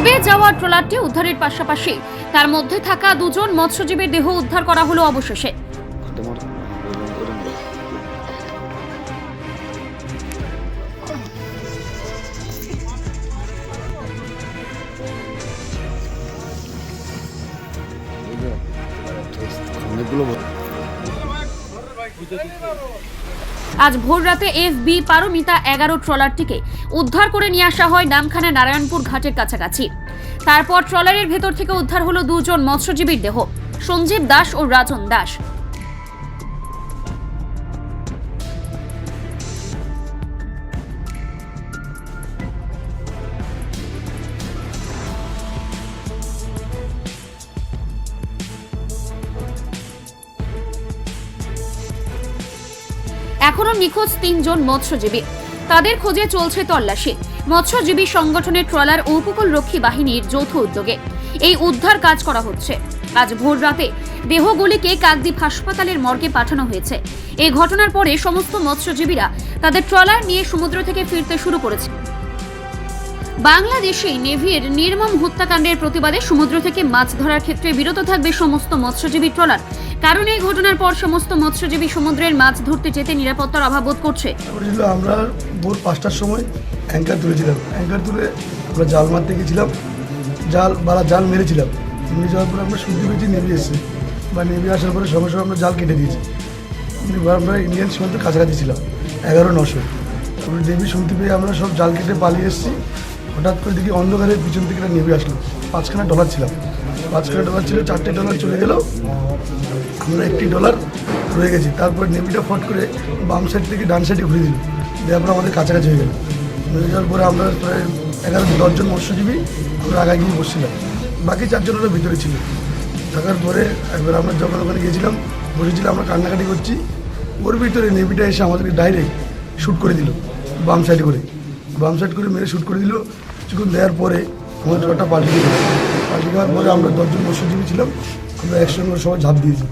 ডুবে যাওয়া ট্রলারটি উদ্ধারের পাশাপাশি তার মধ্যে থাকা দুজন মৎস্যজীবীর দেহ উদ্ধার করা হলো অবশেষে। অনেকগুলো আজ ভোররাতে এফ বি পারমিতা এগারো ট্রলারটিকে উদ্ধার করে নিয়ে আসা হয় নামখানা নারায়ণপুর ঘাটের কাছাকাছি। তারপর ট্রলারের ভেতর থেকে উদ্ধার হলো দুজন মৎস্যজীবীর দেহ। সঞ্জীব দাস ও রাজন দাস। এখনও নিখোঁজ তিনজন মৎস্যজীবী। তাদের খোঁজে চলছে তল্লাশি। মৎস্যজীবী সংগঠনের ট্রলার ও উপকূল রক্ষী বাহিনীর যৌথ উদ্যোগে। এই উদ্ধার কাজ করা হচ্ছে। আজ ভোর রাতে দেহগুলিকে কাকদ্বীপ হাসপাতালের মর্গে পাঠানো হয়েছে। এই ঘটনার পরে সমস্ত মৎস্যজীবীরা তাদের ট্রলার নিয়ে সমুদ্র থেকে ফিরতে শুরু করেছে। বাংলাদেশে নেভির নির্মম হত্যাকাণ্ডের প্রতিবাদে সমুদ্র থেকে মাছ ধরার ক্ষেত্রে বিরত থাকবে সমস্ত মৎস্যজীবী ট্রলার। কারণ এই ঘটনার পর সমস্ত মৎস্যজীবী সমুদ্রের মাছ ধরতে যেতে নিরাপত্তার অভাব বোধ করছে। আমরা ভোর পাঁচটার সময় অ্যাঙ্কার তুলেছিলাম। অ্যাঙ্কার তুলে আমরা জাল মারতে গেছিলাম। জাল বারা জাল মেরেছিলাম। মেরে যাওয়ার পরে আমরা শুনতে পেয়েছি নেমে এসেছি। বা নেমে আসার পরে সঙ্গে সঙ্গে আমরা জাল কেটে দিয়েছি। আমরা ইন্ডিয়ান সীমান্তের কাছাকাছি ছিলাম, এগারো নশো। তারপরে নেমে শুনতে পেয়ে আমরা সব জাল কেটে পালিয়ে এসেছি। হঠাৎ করে দেখি অন্ধকারের পিছন থেকে একটা নেমে আসলো। পাঁচখানা ডলার ছিলাম পাঁচখানা ডলার ছিল, চারটে ডলার চলে গেল। আমরা একটি ডলার রয়ে গেছি। তারপর নেভিটা ফট করে বাম সাইড থেকে ডান সাইডে ঘুরে দিল। দেওয়ার পর আমাদের কাছাকাছি হয়ে গেল। হয়ে যাওয়ার পরে আমরা প্রায় এগারো দশজন মৎস্যজীবী আমরা আগায় গিয়ে বসছিলাম। বাকি চারজন ওরা ভিতরে ছিল। থাকার পরে একবার আমরা যখন ওখানে গেছিলাম বসেছিলাম আমরা কান্নাকাটি করছি। ওর ভিতরে নেভিটা এসে আমাদেরকে ডাইরেক্ট শ্যুট করে দিল। বাম সাইড করে। বাম সাইড করে মেরে শ্যুট করে দিল। কিছুক্ষণ দেওয়ার পরে আমাদের জলটা পাল্টে দিল পাল্টে দেওয়ার পরে আমরা দশজন মৎস্যজীবী ছিলাম আমরা একসঙ্গে সবাই ঝাঁপ দিয়েছি।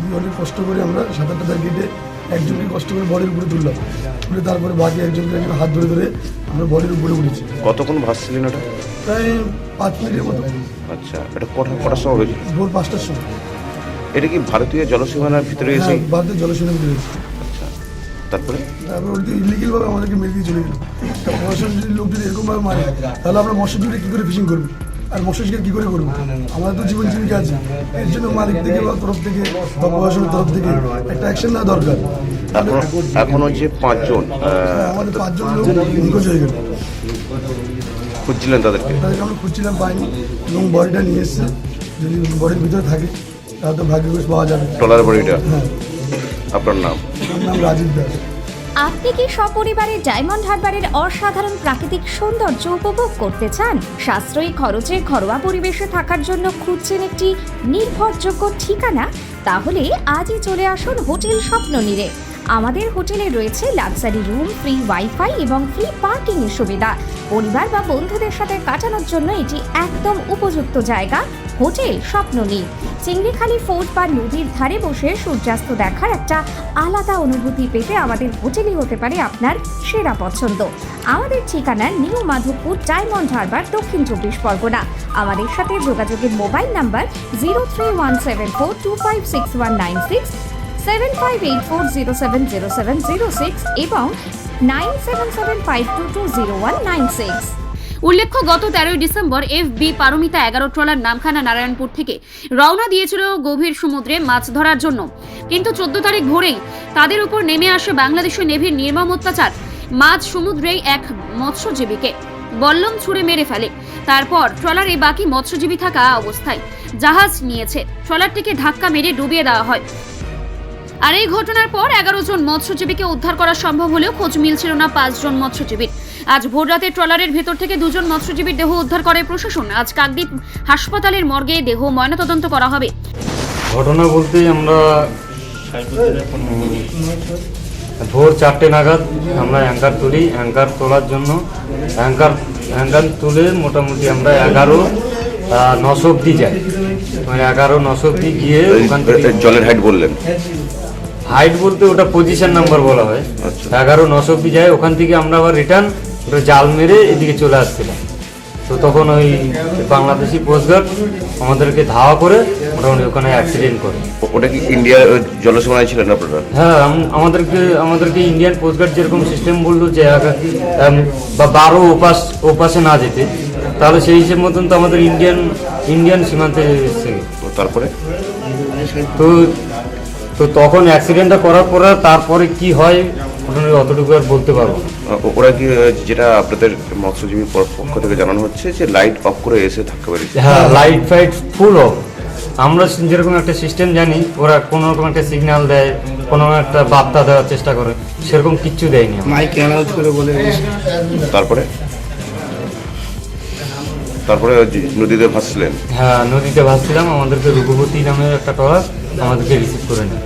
দিয়ে অনেক কষ্ট করে আমরা সাঁতার টাতার কেটে একজনকে কষ্ট করে বডির উপরে তুললাম। তুলে তারপরে বাকি একজনকে একজন হাত ধরে ধরে আমরা বডির উপরে উঠেছি। কতক্ষণ ভাসছিলেন ওটা? প্রায় পাঁচ মিনিটের মতো। আচ্ছা এটা কটা কটার সময় হয়েছে ভোর পাঁচটার সময়। এটা কি ভারতীয় জলসীমানার ভিতরে এসে হ্যাঁ ভারতের জলসীমা দিয়েছি আচ্ছা তারপরে? তারপর ওই ইলিগেলভাবে আমাদেরকে মেরে দিয়ে চলে গেলো। তা লোক যদি এরকমভাবে মারে তাহলে আমরা মৎস্যজীবীরা কী করে ফিশিং করব? আর মৎস্য শিকার কী করে করব? আমাদের তো জীবন জীবিকা আছে। এর জন্য মালিক থেকে বা তরফ থেকে বা প্রশাসনের তরফ থেকে একটা অ্যাকশন নেওয়া দরকার। এখন এখন ওই যে পাঁচজন আহ, আমাদের পাঁচজন লোক নিখোঁজ হয়ে গেল। খুঁজছিলেন তাদেরকে? তাদেরকে আমরা খুঁজছিলাম পাইনি। এবং বডিটা নিয়ে এসছে। যদি বডির ভিতরে থাকে তাহলে তো ভাগ্য পাওয়া যাবে। ট্রলার বডিটা? হ্যাঁ। আপনার নাম? নাম রাজীব দাস। আপনি কি সপরিবারে ডায়মন্ড হারবারের অসাধারণ প্রাকৃতিক সৌন্দর্য উপভোগ করতে চান? সাশ্রয়ী খরচে ঘরোয়া পরিবেশে থাকার জন্য খুঁজছেন একটি নির্ভরযোগ্য ঠিকানা? তাহলে আজই চলে আসুন হোটেল স্বপ্ননীরে। আমাদের হোটেলে রয়েছে লাক্সারি রুম ফ্রি ওয়াইফাই এবং ফ্রি পার্কিং সুবিধা। পরিবার বা বন্ধুদের সাথে কাটানোর জন্য এটি একদম উপযুক্ত জায়গা। হোটেল স্বপ্ননীর চিংড়িখালি ফোর্ট বা নদীর ধারে বসে সূর্যাস্ত দেখার একটা আলাদা অনুভূতি পেতে আমাদের হোটেলই হতে পারে আপনার সেরা পছন্দ। আমাদের ঠিকানা নিউ মাধবপুর ডায়মন্ড হারবার দক্ষিণ চব্বিশ পরগনা। আমাদের সাথে যোগাযোগের mobile number zero three one seven four two five six one nine six, seven five eight four zero seven zero seven zero six এবং nine seven seven five two two zero one nine six. উল্লেখ্য, গত তেরোই December F B Paromita এগারো trawler Namkhana Narayanpur থেকে রওনা দিয়েছিল গভীর সমুদ্রে মাছ ধরার জন্য। কিন্তু চোদ্দ তারিখ ভোরেই তাদের উপর নেমে আসে বাংলাদেশের নেভির নির্মম অত্যাচার। মাঝ সমুদ্রেই এক মৎস্যজীবীকে বল্লম ছুঁড়ে মেরে ফেলে। তারপর ট্রলারে বাকি মৎস্যজীবী থাকা অবস্থায় জাহাজ নিয়েছে। ট্রলারটিকে ধাক্কা মেরে ডুবিয়ে দেওয়া হয়। আর এই ঘটনার পর এগারো জন মৎস্যজীবীকে উদ্ধার করা সম্ভব হলেও খোঁজ মিলছিল না পাঁচজন মৎস্যজীবীর। আজ ভোররাতে ট্রলারের ভেতর থেকে দুজন মৎস্যজীবীর দেহ উদ্ধার করে প্রশাসন। আজ কাকদ্বীপ হাসপাতালের মর্গে দেহ ময়নাতদন্ত করা হবে। ঘটনা বলতে আমরা ভোর চারটে নাগাদ আমরা অ্যাঙ্কার তুলি। অ্যাঙ্কার তোলার জন্য অ্যাঙ্কার অ্যাঙ্কার তুলে মোটামুটি আমরা এগারো নশো অব্দি যাই। মানে এগারো নশো অব্দি গিয়ে ওখান থেকে জলের হাইট বললেন। হাইট বলতে ওটা পজিশন নাম্বার বলা হয়। আচ্ছা। এগারো নশো অব্দি যায় ওখান থেকে আমরা আবার রিটার্ন ওটা জাল মেরে এদিকে চলে আসছিলাম। তো তখন ওই বাংলাদেশি কোস্টগার্ড আমাদেরকে ধাওয়া করে মোটামুটি ওখানে অ্যাক্সিডেন্ট করে। ওটা কি ইন্ডিয়ার ওই জলসীমায় ছিলেন আপনারা? হ্যাঁ আমাদেরকে আমাদেরকে ইন্ডিয়ান কোস্টগার্ড যেরকম সিস্টেম বলল যে বা বারো ওপাস ওপাশে না যেতে তাহলে সেই হিসেব মতন তো আমাদের ইন্ডিয়ান ইন্ডিয়ান সীমান্তে এসছে। তারপরে? তো তো তখন অ্যাক্সিডেন্টটা করার পরে তারপরে কি হয় মোটামুটি অতটুকু আর বলতে পারব না। ওরা কি যেটা আপনাদের মৎস্যজীবী প- পক্ষ থেকে জানানো হচ্ছে যে লাইট অফ করে এসে ধাক্কা মেরেছে হ্যাঁ লাইট ফাইট ফুল অফ আমরা যেরকম একটা সিস্টেম জানি ওরা কোনো রকম একটা সিগন্যাল দেয় কোনো একটা বার্তা দেওয়ার চেষ্টা করে সেরকম কিচ্ছু দেয়নি মাইক অ্যানাউন্স করে বলে তারপরে? তারপরে নদীতে ভাসছিলেন হ্যাঁ নদীতে ভাসছিলাম আমাদেরকে রঘুপতি নামে একটা ট্রলার আমাদেরকে রিসিভ করে নেয়।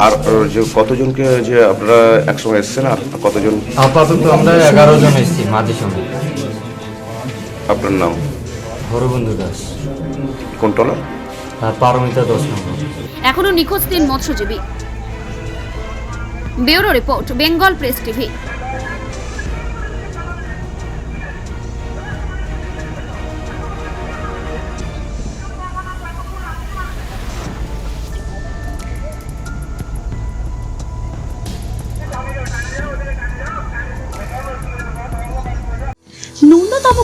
আর যে কতজনকে যে আপনারা একসঙ্গে এসেছেন আর কতজন? আপাতত আমরা এগারো জন এসেছি মাঝে সঙ্গে। আপনার নাম? হরবন্ধু দাস। কোন টলার? আর পারমিতা দশ নম্বর এখনও নিখোঁজ তিন মৎস্যজীবী। Bureau report Bengal press TV.